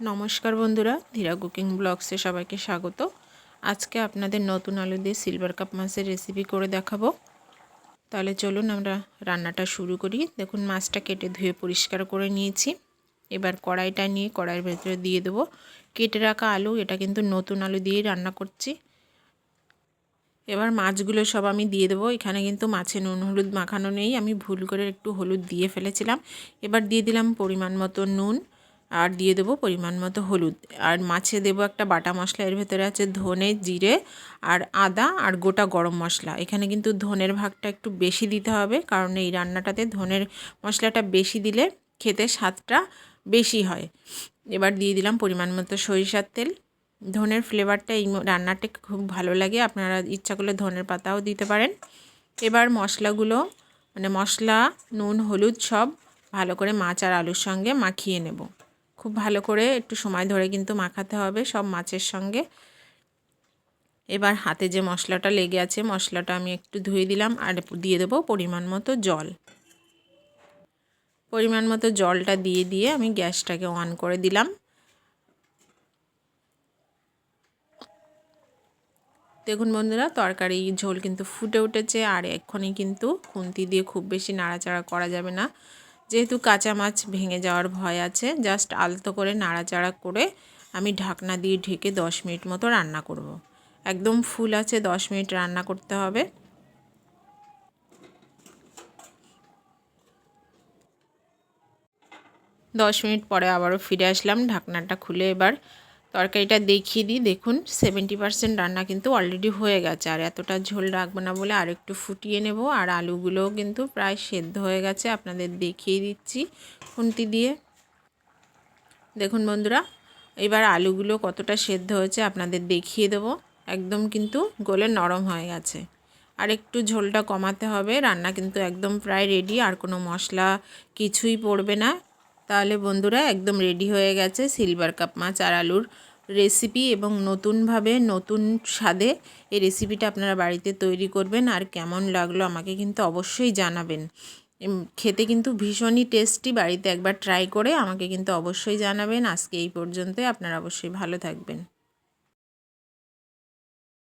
নমস্কার বন্ধুরা, ধীরা কুকিং ব্লগসে সবাইকে স্বাগত। আজকে আপনাদের নতুন আলু দিয়ে সিলভার কাপ মাছের রেসিপি করে দেখাবো। তাহলে চলুন আমরা রান্নাটা শুরু করি। দেখুন, মাছটা কেটে ধুয়ে পরিষ্কার করে নিয়েছি। এবার কড়াইটা নিয়ে কড়াইয়ের ভেতরে দিয়ে দেবো। কেটে রাখা আলু, এটা কিন্তু নতুন আলু দিয়ে রান্না করছি। এবার মাছগুলো সব আমি দিয়ে দেবো। এখানে কিন্তু মাছে নুন, হলুদ মাখানো নেই। আমি ভুল করে একটু হলুদ দিয়ে ফেলেছিলাম। এবার দিয়ে দিলাম পরিমাণ মতো নুন। আর দিয়ে দেবো পরিমাণ মতো হলুদ। আর মাছে দেবো একটা বাটা মশলা, এর ভেতরে আছে ধনে জিরে আর আদা আর গোটা গরম মশলা। এখানে কিন্তু ধনের ভাগটা একটু বেশি দিতে হবে, কারণ এই রান্নাটাতে ধনের মশলাটা বেশি দিলে খেতে স্বাদটা বেশি হয়। এবার দিয়ে দিলাম পরিমাণ মতো সরিষার তেল। ধনের ফ্লেভারটা এই রান্নাটা খুব ভালো লাগে, আপনারা ইচ্ছা করলে ধনের পাতাও দিতে পারেন। এবার মশলাগুলো মানে মশলা, নুন, হলুদ সব ভালো করে মাছ আর আলুর সঙ্গে মাখিয়ে নেব। খুব ভালো করে একটু সময় ধরে কিন্তু মাখাতে হবে সব মাছের সঙ্গে। এবার হাতে যে মশলাটা লেগে আছে, মশলাটা আমি একটু ধুয়ে দিলাম আর দিয়ে দেবো পরিমাণ মতো জল। পরিমাণ মতো জলটা দিয়ে দিয়ে আমি গ্যাসটাকে অন করে দিলাম। দেখুন বন্ধুরা, তরকারি ঝোল কিন্তু ফুটে উঠেছে আর এক্ষুনি কিন্তু খুন্তি দিয়ে খুব বেশি নাড়াচাড়া করা যাবে না। যেহেতু কাঁচা মাছ ভেঙে যাওয়ার ভয় আছে জাস্ট আলতো করে নাড়াচাড়া করে আমি ঢাকনা দিয়ে ঢেকে দশ মিনিট মতো রান্না করব। একদম ফুল আছে, দশ মিনিট রান্না করতে হবে দশ মিনিট পরে আবারও ফিরে আসলাম, ঢাকনাটা খুলে এবার তরকারিটা দেখিয়ে দিই। দেখুন সেভেন্টি পারসেন্ট রান্না কিন্তু অলরেডি হয়ে গেছে। আর এতটা ঝোল রাখব না বলে আর একটু ফুটিয়ে নেব। আর আলুগুলোও কিন্তু প্রায় সেদ্ধ হয়ে গেছে। আপনাদের দেখিয়ে দিচ্ছি খুন্তি দিয়ে। দেখুন বন্ধুরা, এবার আলুগুলো কতটা সেদ্ধ হয়েছে আপনাদের দেখিয়ে দেবো। একদম কিন্তু গোলে নরম হয়ে গেছে। আর একটু ঝোলটা কমাতে হবে। রান্না কিন্তু একদম প্রায় রেডি আর কোনো মশলা কিছুই পড়বে না। তাহলে বন্ধুরা, একদম রেডি হয়ে গেছে সিলভার কাপ মাছ আর আলুর রেসিপি এবং নতুনভাবে নতুন স্বাদে এই রেসিপিটা আপনারা বাড়িতে তৈরি করবেন আর কেমন লাগল আমাকে কিন্তু অবশ্যই জানাবেন। খেতে কিন্তু ভীষণই টেস্টি বাড়িতে একবার ট্রাই করে আমাকে কিন্তু অবশ্যই জানাবেন। আজকে এই পর্যন্তই, আপনারা অবশ্যই ভালো থাকবেন।